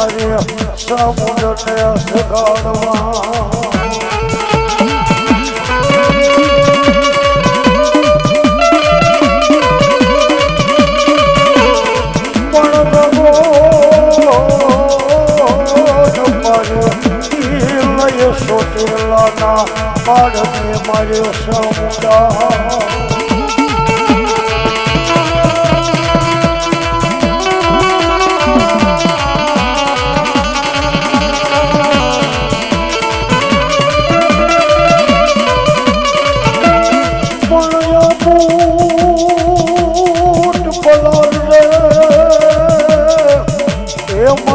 તમારે સમુદ્રને ભગવાન સોટેલાના પાડને મારે સમુદાય.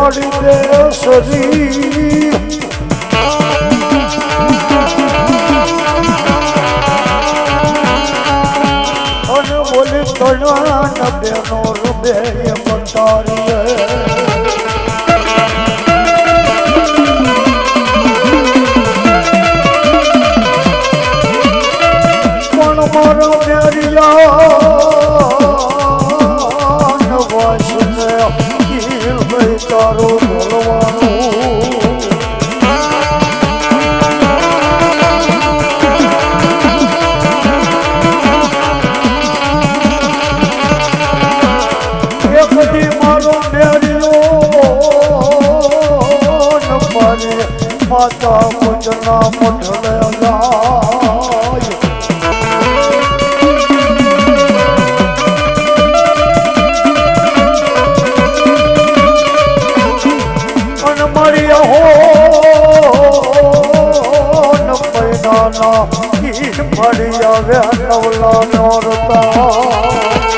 મારી દે અને બોલી તણા બેનો રૂબે પણ મારો મેરિયા চরণ પૈનાના ઈ મળી આવે નવલા નોરતા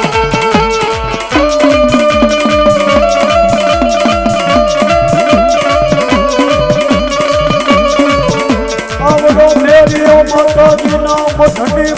આવડો મેરિયો માતાજીના મઠની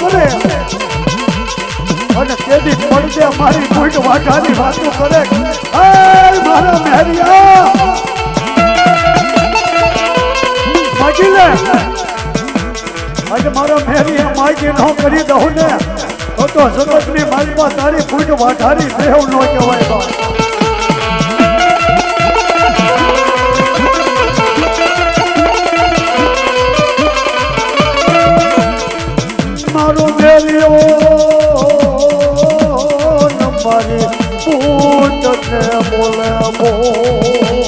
કરે. અને તેથી પડદે મારી ભૂટ વાટાની વાતો કરે. મારા મેરિયા. માગી લે આજે મારા મેરિયા માગી ન કરી દઉં ને. તો તો જગતની માલમાં તારી ભૂટ વાટારી દેવ ન કહેવાય બા મારો પૂત બોલે બો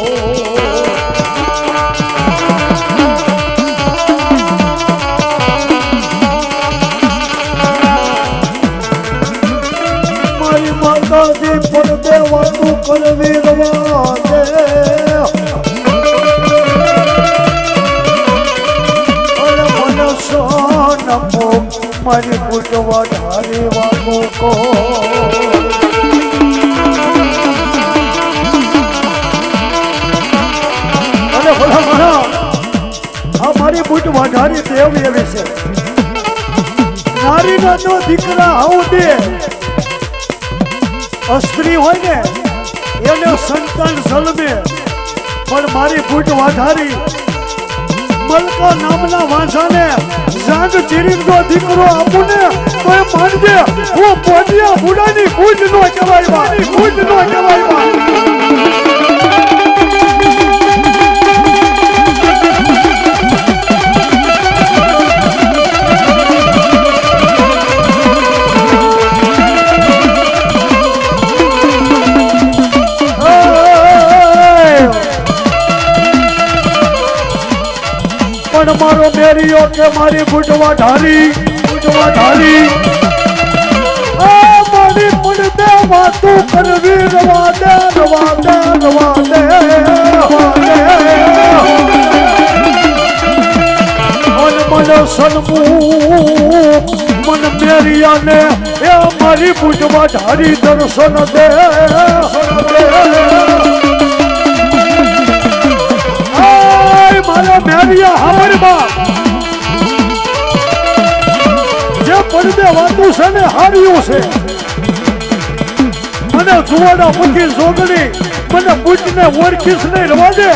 તો દીકરા આવું દે. અસ્ત્રી હોય ને, એને સંતાન જન્મે. પણ મારી ફૂટ વાધારી મલકા નામના વાંસાને જાગ ચીરીનો દીકરો આપું ને તો એ માનજે, હું પોતિયા બુડાની ફૂટ નો કહેવાય ફૂટ નો કહેવાય પણ મારો મેરીઓ કે મારી ફૂટવા ઢારી ફૂટવા ઢારી મારી પડદે વાતો કરવી, રવા દે રવા દે રવા દે મન મન સન્મુખ, મન મેરિયાને એ મારી બુટવા ઢારી દર્શન દે દે. મારા મેરિયા હાવડમાં જે પડદે વાતું છે ને હાર્યું છે. મને જુવાના મુખી જોગણી મને બુટને ઓળખીશ નહીં રવા દે.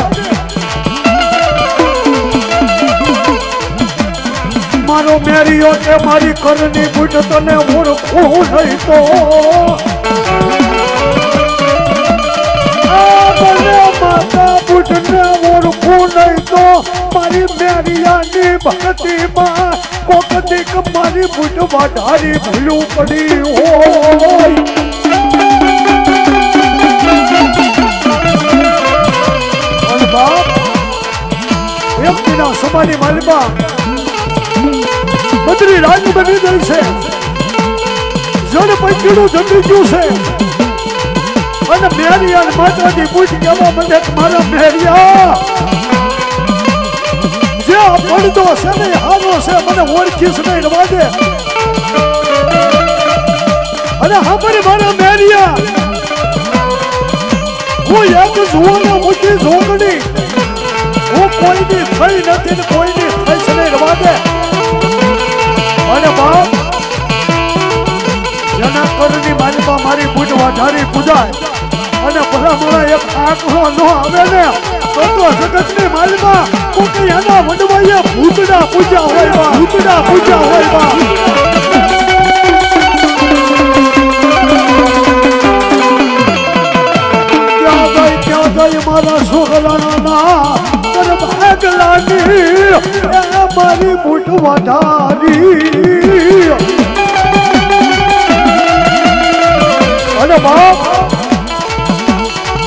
મારો મેરિયો કે મારી કરની બુટ તને ઓળખું નહીં તો. માતા બુટ તો મારી મેરિયાની ભક્તિમાં કોક મારી બુટ વાઢારી ભૂલું પડી હોય. સમાની માલમાં બદરી રાજ બની ગઈ છે. જળ પંચીનું જમી ગયું છે. અને મેરિયા માતાજી પૂછ કેવા મને મારા મેરિયા. જે પડદો છે ને હારો છે, મને ઓળખીશ નહીં દે અને હાપરે મારા મેરિયા. હું એક જુવાના મોટી જોગણી હું કોઈની થઈ નથી ને કોઈની થઈ છે નહીં રવા અને બાપ, જેના કરની માલિકા મારી બુટ વાઢારી પૂજાય. અને ભલામણા એક આંકડો ન આવે ને તો તો જગતની માલિકા કોકી એના ભૂતડા પૂજા હોય બા, ભૂતડા પૂજા હોય મારા તર ભાગલાની એ મારી બુટ વાઢારી અને બાપ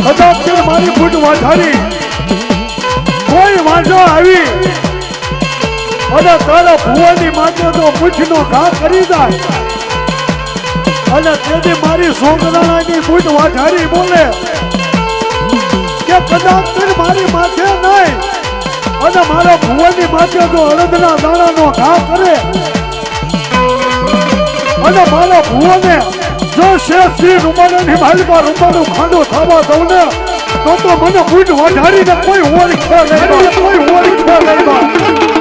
કદાચ મારી વાંધો આવી. અને તારા ભુવાની માથે તો પૂછનો ઘા કરી જાય. અને તેથી મારી સોગરાણાની ફૂટ વાઢારી બોલે કે કદાચ મારી માથે નહીં. અને મારા ભુવાની માથે તો અડદના દાણાનો ઘા કરે. અને મારા ભુવાને જો શેઠજી રૂમાલાની માલમાં રૂમાલું ખાંડું થવા દઉં ને તો તો મને બૂટ વધારીને કોઈ ઓળખે નહીં. કોઈ ઓળખે નહીં.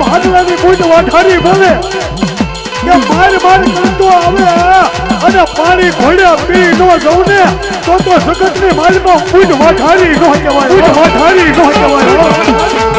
મારી હાડવાની બૂટ વાઢારી બોલે. કે માર માર કરતો આવે અને પાણી ઘોડ્યા પી નો જવું ને તો તો સગતની માલમાં બૂટ વાઢારી નો કહેવાય. બૂટ વાઢારી નો કહેવાય.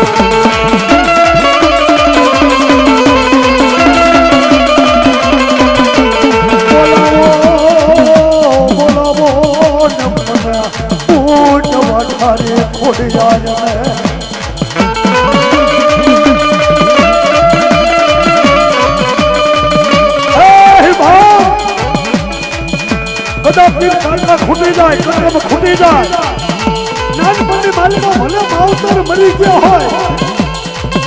જાય નાનપણની માલિકા ભલે માવતર મરી ગયો હોય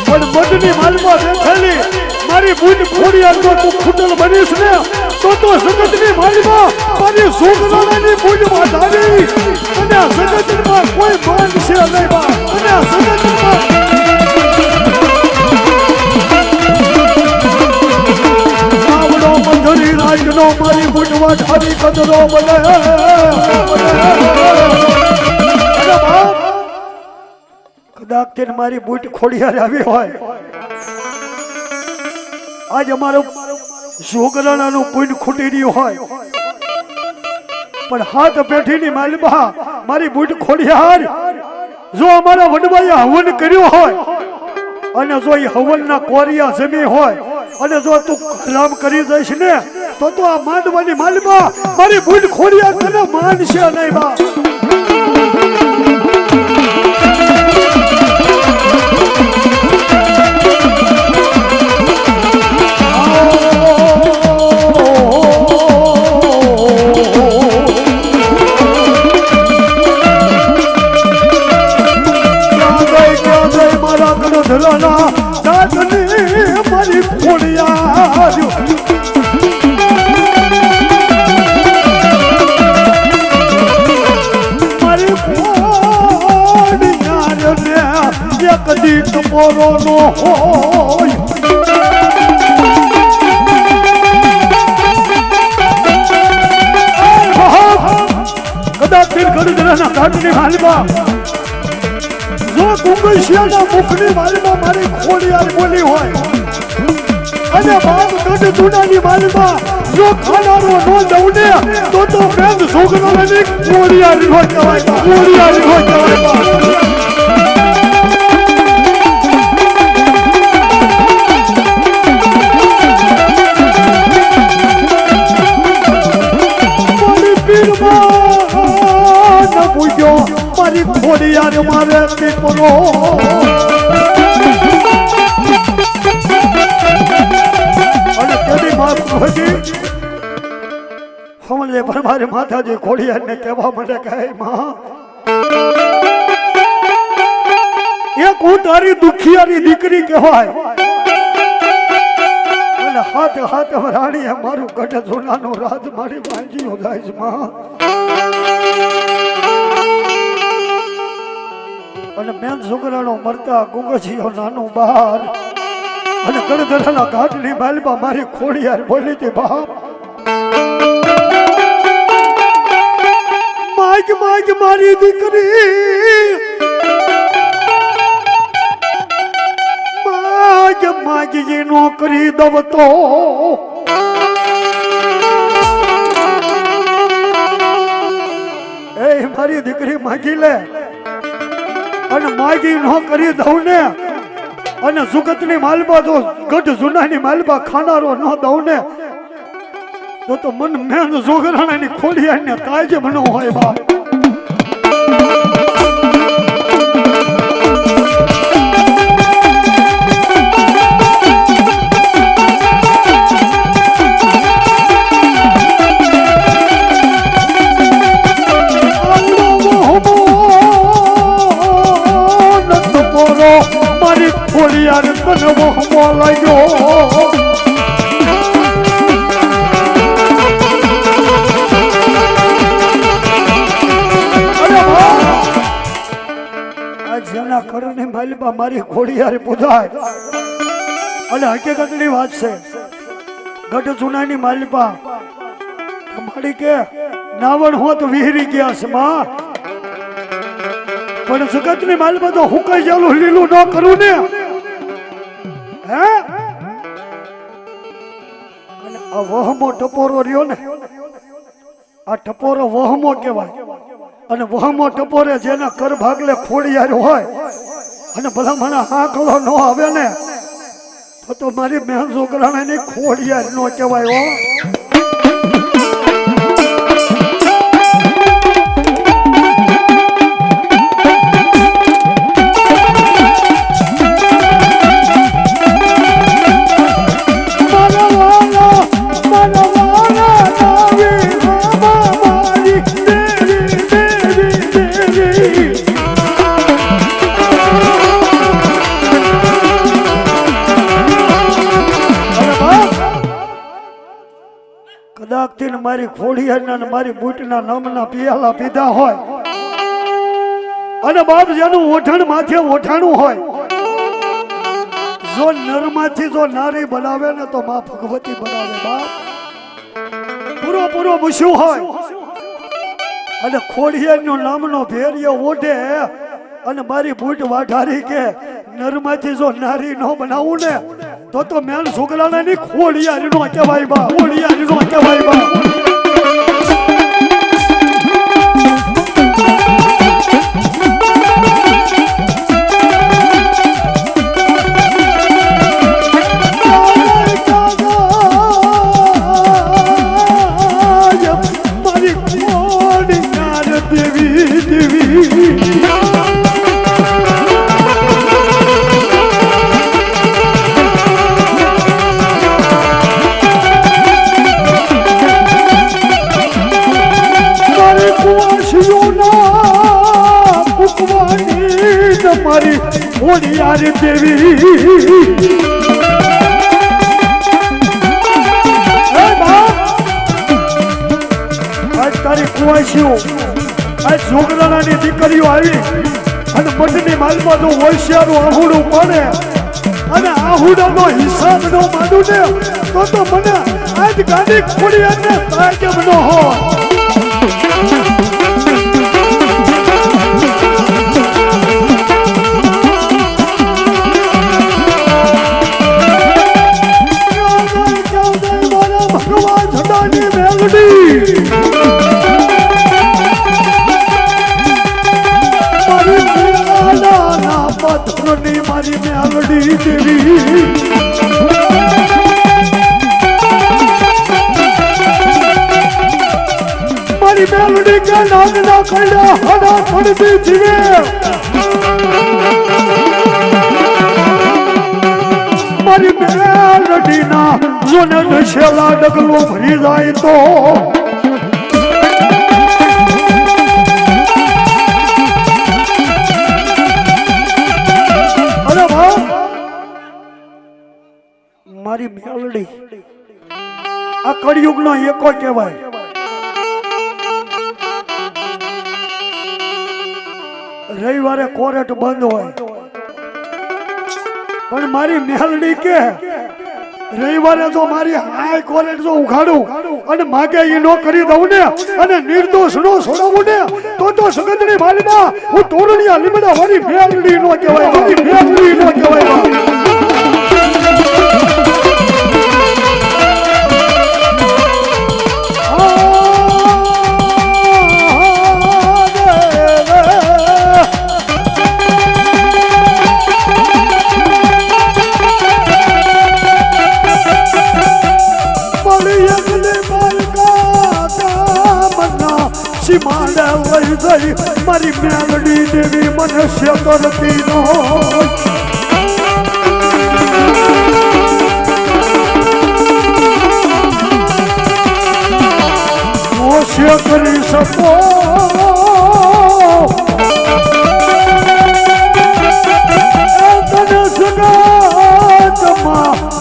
પણ મઢની માલમાં બેઠેલી મારી બુજ ખોડિયાર જો તું ખૂટલ બનીશ ને તો તો જગતની માલમાં મારી સુગરાણાની બુજમાં ધારી અને જગતમાં કોઈ માન છે નહીં બા અને જગતમાં મંજરી નો મારી બુજમાં હરી કદરો બને કદાચ તેને મારી બુટ ખોડિયારે આવી હોય. આજ અમારો છોકરાનાનું પૂન ખૂટી રહ્યું હોય. પણ હાથ પેઠીની માલબા મારી બુટ ખોડિયાર જો અમારા વડવાએ હવન કર્યો હોય, અને જો એ હવનના કોરિયા જમી હોય, અને જો તું કલામ કરી દઈશ ને તો તો આ માંડવાની માલમાં મારી ભૂલ ખોડિયાર તને માનશે નહીં બા. no, ગઈ એક દીક મોરો નો હોય કદાચ તીર ગણધરાના ઘાટની હાલમાં જો કુંગશિયાના મુખની વાલમાં મારી ખોડિયાર બોલી હોય અને બાપ ગઢ જૂનાની વાલમાં જો ખાનારો નો ને તો તો બેન છોકરાની ખોડિયાર નો કહેવાય ખોડિયાર નો કહેવાય પીરમાં ન પૂજ્યો મારી ખોડિયાર મારે પીપરો કહેવા માટે કહે માં એક હું તારી દુખિયારી દીકરી કહેવાય. અને હાથ હાથ રાણીએ મારું ગઢ સોનાનો રાજ મારી ભાંજીઓ જાય છે અને બેન છોકરાનો મરતા ગુંગજીઓ નાનું બહાર અને ગળગળાના ઘાટની બાલમાં મારી ખોડિયાર બોલી હતી, બાપ. માગ માગ મારી દીકરી. માગ માગીએ જે નોકરી દવતો. એ મારી દીકરી માગી લે. અને માગી નોકરી દઉં ને. અને સુગતની માલબા તો ગઢ જુનાની માલબા ખાનારો ન દઉં ને, તો તો મન મેન જોગરાણાની ખોડિયાર ને કાજ મનો હોય બા વહમો લાગ્યો જેના કરને માલિબા મારી ખોડિયાર પૂજાય. અને હકીકતની વાત છે ગઢ જુનાની માલિબા મારી કે નાવણ હોત વિહરી ગયા છે, માં. પણ જગતની માલિબા તો હુકાઈ ગયેલું લીલું ન કરું ને. આ વહમો ટપોરો રહ્યો ને, આ ટપોરો વહમો કહેવાય. અને વહમો ટપોરે જેના કર ભાગલે ખોડિયાર હોય અને ભલામણા હાંકલો ન આવે ને, તો તો મારી બહેન છોકરાને ખોડિયાર નો કહેવાય હો. મારી ખોડિયાના ને મારી બૂટના નામના પિયાલા પીધા હોય. અને બાપ જેનું ઓઠણ માથે ઓઠાણું હોય. જો નરમાંથી જો નારી બનાવે ને તો માં ભગવતી બનાવે બાપ. પૂરો પૂરો મૂસ્યું હોય. અને ખોડિયાનો નામનો ભેરિયો ઓઢે અને મારી બૂટ વાઢારી કે નરમાંથી જો નારી નો બનાવું ને, તો તો મેન છોકરાને ની ખોડિયારી નો કહેવાય બા ખોડિયારી નો કહેવાય બા ઓડિયાર દેવી તારી કુવાસીઓ આજ છોકરાની દીકરીઓ આવી અને મઠની માલમાં તો વૈશ્યાનું આહુડું પડે અને આહુડાનો હિસાબ નો માનું ને તો તો મને આજ ગાડી ખોડી અને તાજબ નો હોય પથ્થરની મારી મેલડી દેવી મારી મેલડી કે નાગના ખંડા હડા પડતી જીવે. મેલડીના જોને નશેલા ડગલો ભરી જાય તો. મારી મેલડી. આ કળિયુગનો એકો કહેવાય. રવિવારે કોર્ટ બંધ હોય. પણ મારી મેલડી કે રવિવારે જો મારી હાઈ કોલેજ જો ઉઘાડું અને માગે એ નો કરી દઉં ને અને નિર્દોષ નો છોડાવું ને, તો તો સગતની માલમાં હું તોરણિયા લીમડા મારી મેલડી નો કહેવાય મારી મેલડી નો કહેવાય. મારી મેલડી દેવી મનુષ્ય કરતી નો મોસ્ય કરી શકો?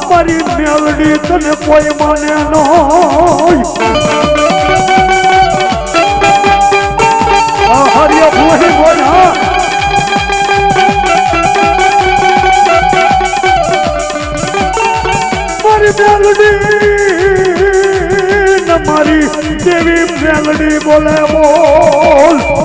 મારી મેલડી તને કોઈ માને હરિય ભૂહી બોલ હા મારી મેલડી મેલડી બોલે બોલ